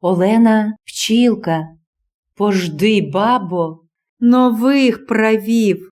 Олена Пчілка. Пожди, бабо, нових правів.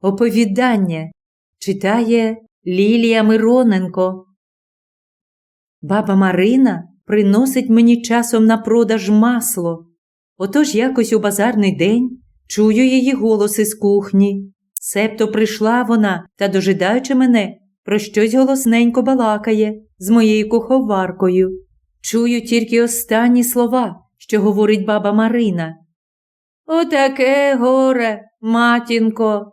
Оповідання читає Лілія Мироненко. Баба Марина приносить мені часом на продаж масло. Отож якось у базарний день чую її голос із кухні. Себто прийшла вона та, дожидаючи мене, про щось голосненько балакає з моєю куховаркою. Чую тільки останні слова, що говорить баба Марина. Отаке горе, матінко.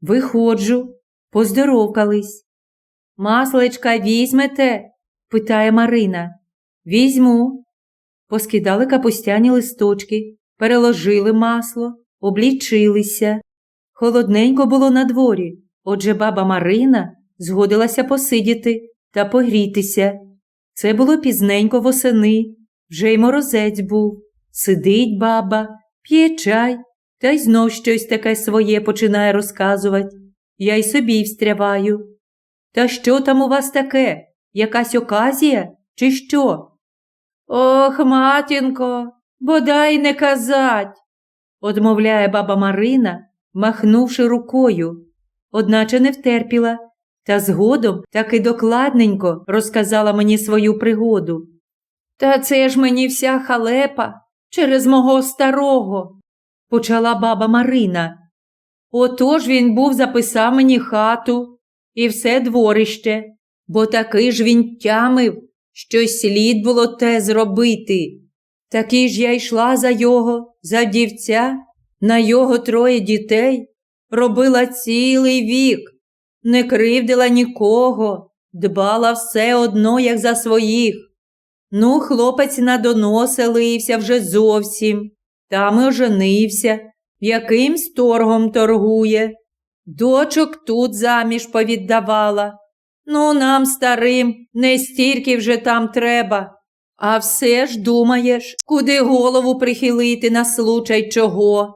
Виходжу, поздоровкались. Маслечка візьмете? питає Марина. Візьму. Поскидали капустяні листочки, переложили масло, облічилися. Холодненько було на дворі, отже баба Марина згодилася посидіти та погрітися. Це було пізненько восени, вже й морозець був. Сидить баба, п'є чай та й знов щось таке своє починає розказувати. Я й собі встряваю. Та що там у вас таке? Якась оказія, чи що? Ох, матінко, бодай не казать, одмовляє баба Марина, махнувши рукою, одначе не втерпіла, та згодом таки докладненько розказала мені свою пригоду. Та це ж мені вся халепа через мого старого, почала баба Марина. Отож він був записав мені хату і все дворище, бо такий ж він тямив, що слід було те зробити. Таки ж я йшла за його, за дівця, на його троє дітей, робила цілий вік, не кривдила нікого, дбала все одно, як за своїх. Ну, хлопець на доно селився вже зовсім, там і оженився, якимсь торгом торгує. Дочок тут заміж повіддавала. Ну, нам, старим, не стільки вже там треба. А все ж думаєш, куди голову прихилити на случай чого.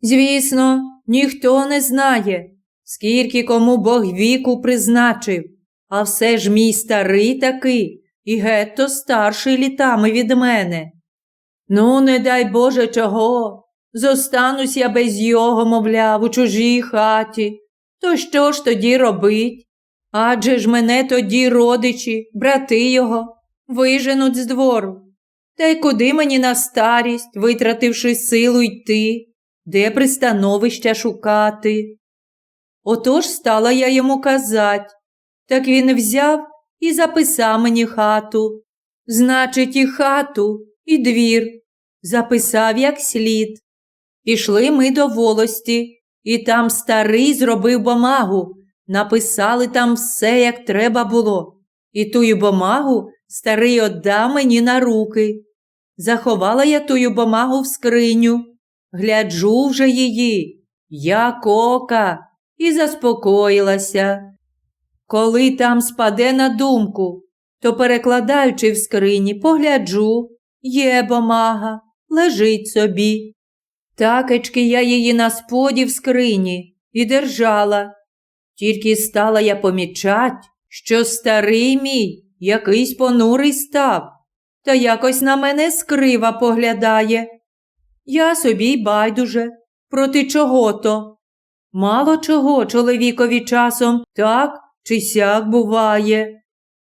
Звісно, ніхто не знає, скільки кому Бог віку призначив, а все ж мій старий такий і гетто старший літами від мене. Ну, не дай Боже чого, зостанусь я без його, мовляв, у чужій хаті. То що ж тоді робить? Адже ж мене тоді родичі, брати його, виженуть з двору. Та й куди мені на старість, витративши силу йти, де пристановища шукати? Отож стала я йому казать, так він взяв і записав мені хату. Значить, і хату, і двір. Записав як слід. Пішли ми до волості, і там старий зробив бумагу, написали там все, як треба було. І тую бумагу старий отдав мені на руки. Заховала я тую бумагу в скриню, гляджу вже її, як ока, і заспокоїлася. Коли там спаде на думку, то, перекладаючи в скрині, погляджу, є бумага, лежить собі. Такечки я її на споді в скрині і держала. Тільки стала я помічать, що старий мій якийсь понурий став, та якось на мене скрива поглядає. Я собі й байдуже, проти чого то. Мало чого чоловікові часом так чи сяк буває.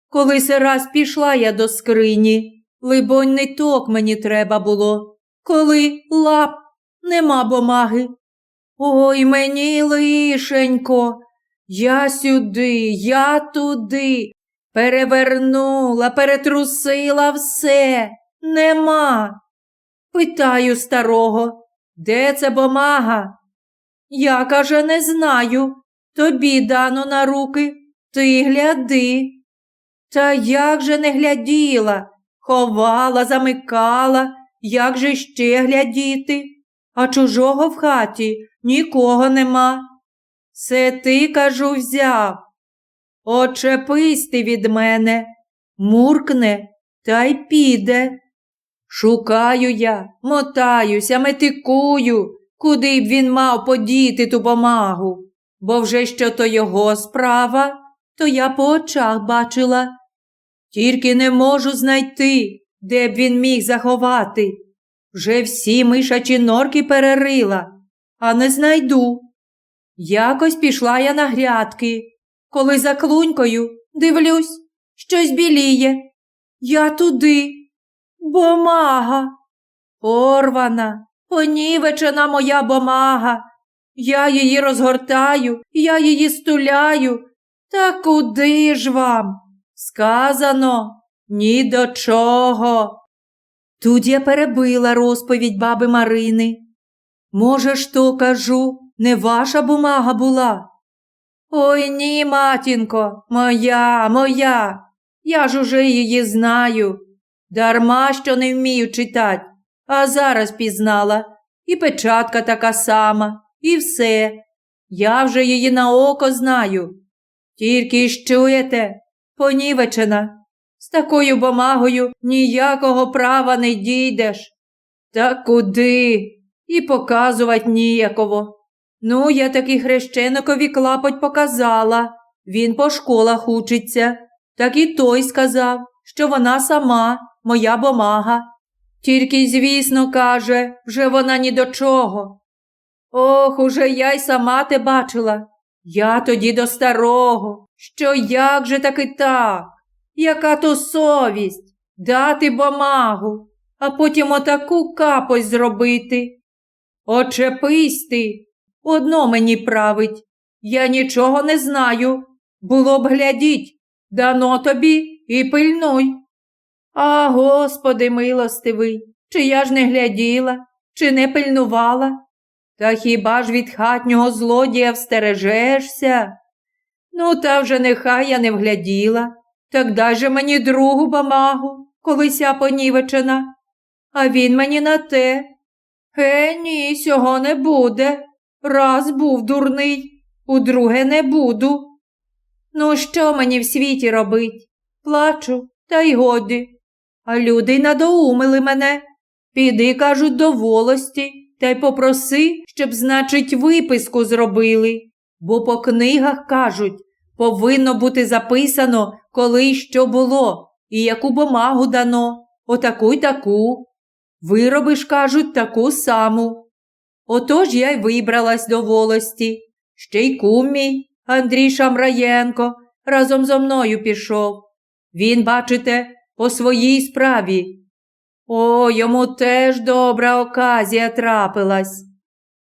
Коли се раз пішла я до скрині, либонь, не ток мені треба було. Коли лап, нема бумаги. Ой мені лишенько, я сюди, я туди, перевернула, перетрусила все, нема. Питаю старого, де це бумага? Я, каже, не знаю. Тобі дано на руки, ти гляди. Та як же не гляділа, ховала, замикала, як же ще глядіти, а чужого в хаті нікого нема. Це ти, кажу, взяв. Очепись ти від мене, муркне та й піде. Шукаю я, мотаюся, метикую, куди б він мав подіти ту бумагу, бо вже що то його справа, то я по очах бачила. Тільки не можу знайти, де б він міг заховати. Вже всі мишачі норки перерила, а не знайду. Якось пішла я на грядки, коли за клунькою дивлюсь, щось біліє. Я туди. Бомага. Порвана, понівечена моя бомага. Я її розгортаю, я її стуляю. Та куди ж вам? Сказано ні до чого. Тут я перебила розповідь баби Марини. Може ж то, кажу, не ваша бумага була? Ой ні, матінко, моя, моя. Я ж уже її знаю. Дарма що не вмію читать, а зараз пізнала. І печатка така сама, і все. Я вже її на око знаю. Тільки ж чуєте, понівечена. З такою бумагою ніякого права не дійдеш. Та куди? І показувати ніяково. Ну, я таки хрещеникові клапоть показала. Він по школах учиться. Так і той сказав, що вона сама, моя бумага. Тільки, звісно, каже, вже вона ні до чого. Ох, уже я й сама те бачила. Я тоді до старого. Що як же таки так? Яка то совість дати бумагу, а потім отаку капось зробити. Очепись ти, одно мені править. Я нічого не знаю. Було б глядіть, дано тобі і пильнуй. А, Господи милостивий, чи я ж не гляділа, чи не пильнувала? Та хіба ж від хатнього злодія встережешся? Ну, та вже нехай я не вгляділа. Так дай же мені другу бумагу, колися понівечена. А він мені на те. Е, ні, сього не буде. Раз був дурний, удруге не буду. Ну, що мені в світі робить? Плачу, та й годі. А люди й надоумили мене. Піди, кажуть, до волості, та й попроси, щоб, значить, виписку зробили. Бо по книгах кажуть, повинно бути записано, коли й що було, і яку бумагу дано, отаку й таку. Виробиш, кажуть, таку саму. Отож я й вибралась до волості. Ще й кум Андрій Шамраєнко, разом зо мною пішов. Він, бачите, по своїй справі. О, йому теж добра оказія трапилась.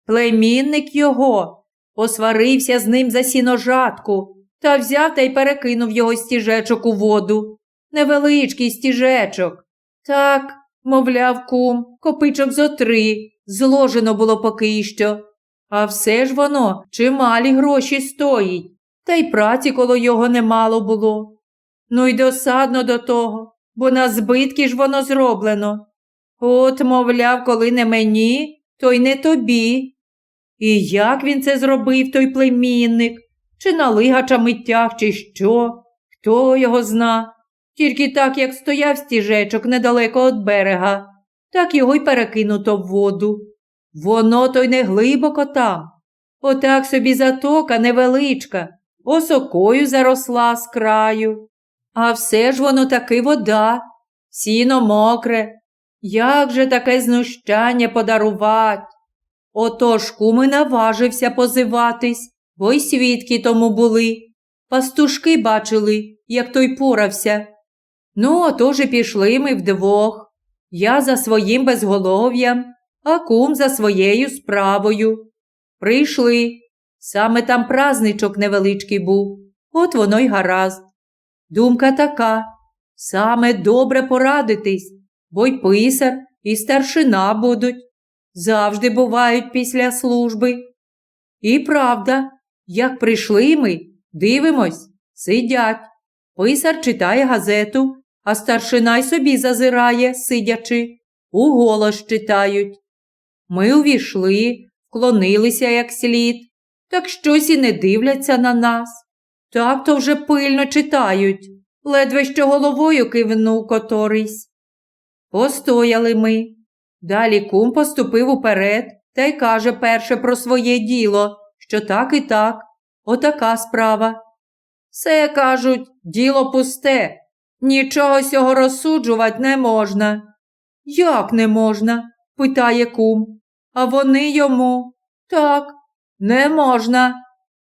Племінник його посварився з ним за сіножатку та взяв та й перекинув його стіжечок у воду. Невеличкий стіжечок. Так, мовляв, кум, копичок зо три, зложено було поки що. А все ж воно чималі гроші стоїть, та й праці коло його немало було. Ну й досадно до того, бо на збитки ж воно зроблено. От, мовляв, коли не мені, то й не тобі. І як він це зробив, той племінник, чи на лигача миттях, чи що, хто його зна. Тільки так, як стояв стіжечок недалеко від берега, так його й перекинуто в воду. Воно то й не глибоко там. Отак собі затока невеличка, осокою заросла з краю. А все ж воно таки вода, сіно мокре. Як же таке знущання подарувать? Отож куми наважився позиватись, бо й свідки тому були. Пастушки бачили, як той порався. Ну, отож і пішли ми вдвох. Я за своїм безголов'ям, а кум за своєю справою. Прийшли. Саме там празничок невеличкий був, от воно й гаразд. Думка така саме добре порадитись, бо й писар, і старшина будуть. Завжди бувають після служби. І правда, як прийшли ми, дивимось, сидять. Писар читає газету, а старшина й собі зазирає, сидячи, уголос читають. Ми увійшли, вклонилися як слід, так щось і не дивляться на нас. Так то вже пильно читають, ледве що головою кивнув которийсь. Постояли ми. Далі кум поступив уперед та й каже перше про своє діло, що так і так, отака справа. Все кажуть, діло пусте, Нічого сього розсуджувати не можна. Як не можна? питає кум. А вони йому. Так, не можна.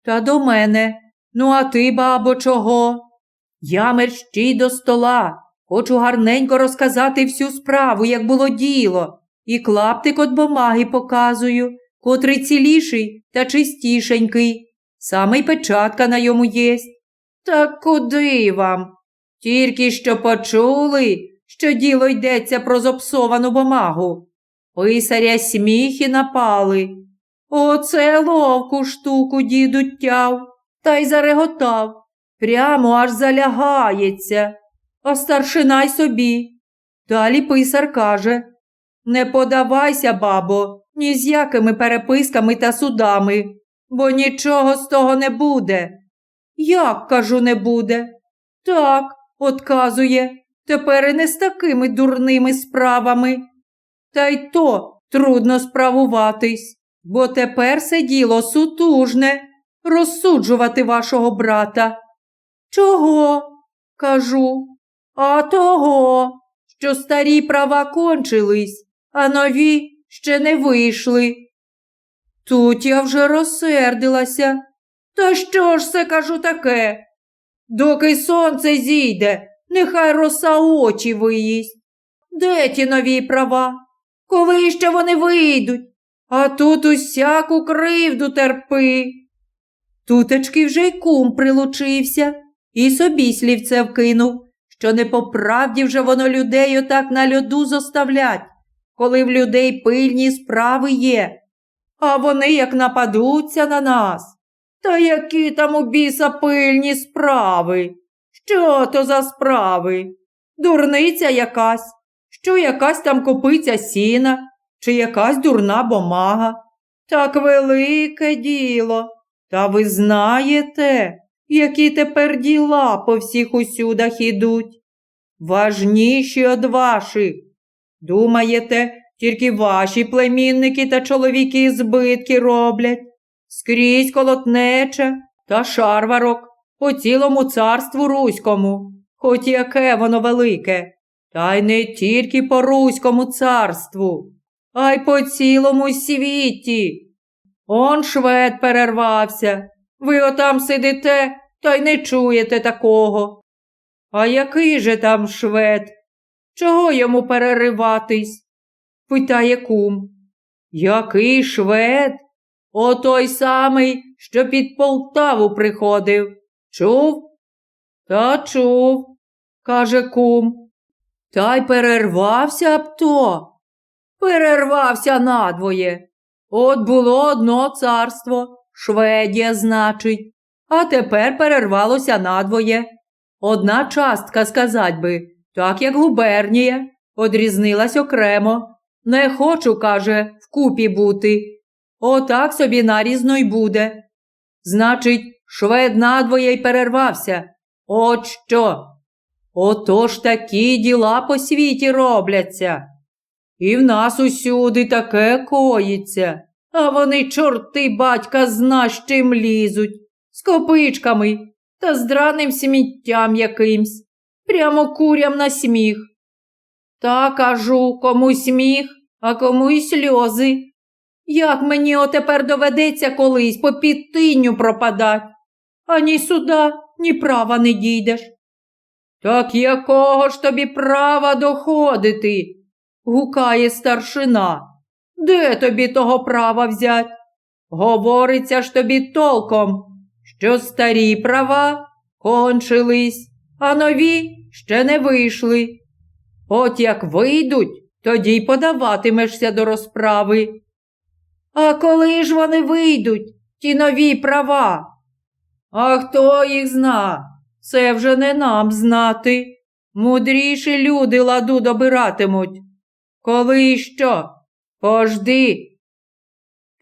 Та до мене. Ну, а ти, бабо, чого? Я мерщій до стола. Хочу гарненько розказати всю справу, як було діло, і клаптик от бумаги показую, котрий ціліший та чистішенький. Саме й печатка на йому єсть. Та куди вам? Тільки що почули, що діло йдеться про зопсовану бумагу. Писаря сміхи напали. Оце ловку штуку діду тяв, та й зареготав. Прямо аж залягається, а старшина й собі. Далі писар каже Не подавайся, бабо, ні з якими переписками та судами, бо нічого з того не буде. Як, кажу, не буде? Так, отказує, тепер і не з такими дурними справами. Та й то трудно справуватись, бо тепер це діло сутужне розсуджувати вашого брата. Чого? кажу. А того, що старі права кончились, а нові ще не вийшли. Тут я вже розсердилася. Та що ж це кажу таке? Доки сонце зійде, нехай роса очі виїсть. Де ті нові права? Коли ще вони вийдуть? А тут усяку кривду терпи. Тутечки вже й кум прилучився і собі слівце вкинув, що не по правді вже воно людей отак на льоду зоставлять, коли в людей пильні справи є. А вони як нападуться на нас. Та які там у біса пильні справи? Що то за справи? Дурниця якась, що якась там копиця сіна, чи якась дурна бумага. Так велике діло. Та ви знаєте, які тепер діла по всіх усюдах ідуть. Важніші од ваших. Думаєте, тільки ваші племінники та чоловіки збитки роблять, скрізь колотнече та шарварок по цілому царству руському, хоч яке воно велике, та й не тільки по руському царству, а й по цілому світі. Он швед перервався. Ви отам сидите та й не чуєте такого. А який же там швед? Чого йому перериватись? питає кум. Який швед? О той самий, що під Полтаву приходив. Чув? Та чув, каже кум. Та й перервався б то. Перервався надвоє. От було одно царство, Шведія, значить, а тепер перервалося надвоє. Одна частка, сказать би, так як губернія, одрізнилась окремо. Не хочу, каже, вкупі бути. Отак собі нарізно й буде. Значить, швед надвоє й перервався. От що? Отож такі діла по світі робляться. І в нас усюди таке коїться, а вони, чорти батька, зна з чим лізуть, з копичками та з драним сміттям якимсь, прямо курям на сміх. Та кажу, кому сміх, а кому й сльози. Як мені отепер доведеться колись по підтинню пропадать, а ні суда, ні права не дійдеш. Так якого ж тобі права доходити? Гукає старшина. Де тобі того права взять? Говориться ж тобі толком, що старі права кончились, а нові ще не вийшли. От як вийдуть, тоді й подаватимешся до розправи. А коли ж вони вийдуть, ті нові права? А хто їх зна? Це вже не нам знати. Мудріші люди ладу добиратимуть. Коли що? Пожди.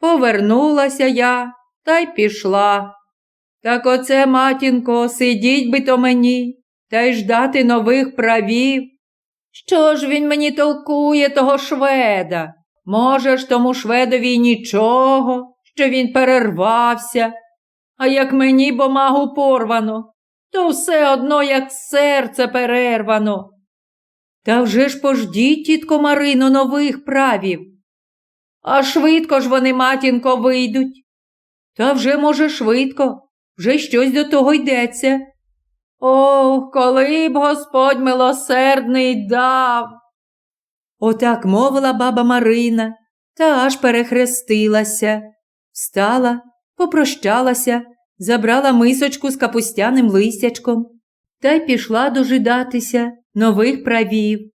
Повернулася я та й пішла. Так оце, матінко, сидіть би то мені та й ждати нових правів. Що ж він мені толкує того шведа? Може ж тому шведові нічого, що він перервався. А як мені бумагу порвано, то все одно як серце перервано. Та вже ж пождіть, тітко Марино, нових правів. А швидко ж вони, матінко, вийдуть. Та вже, може, швидко, вже щось до того йдеться. Ох, коли б Господь милосердний дав. Отак мовила баба Марина, та аж перехрестилася, встала, попрощалася, забрала мисочку з капустяним листячком та й пішла дожидатися нових правів.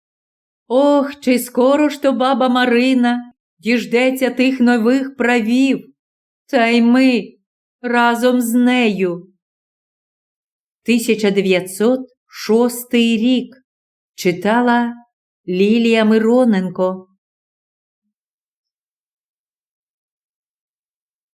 Ох, чи скоро ж то баба Марина діждеться тих нових правів, та й ми разом з нею. 1906 рік читала Лілія Мироненко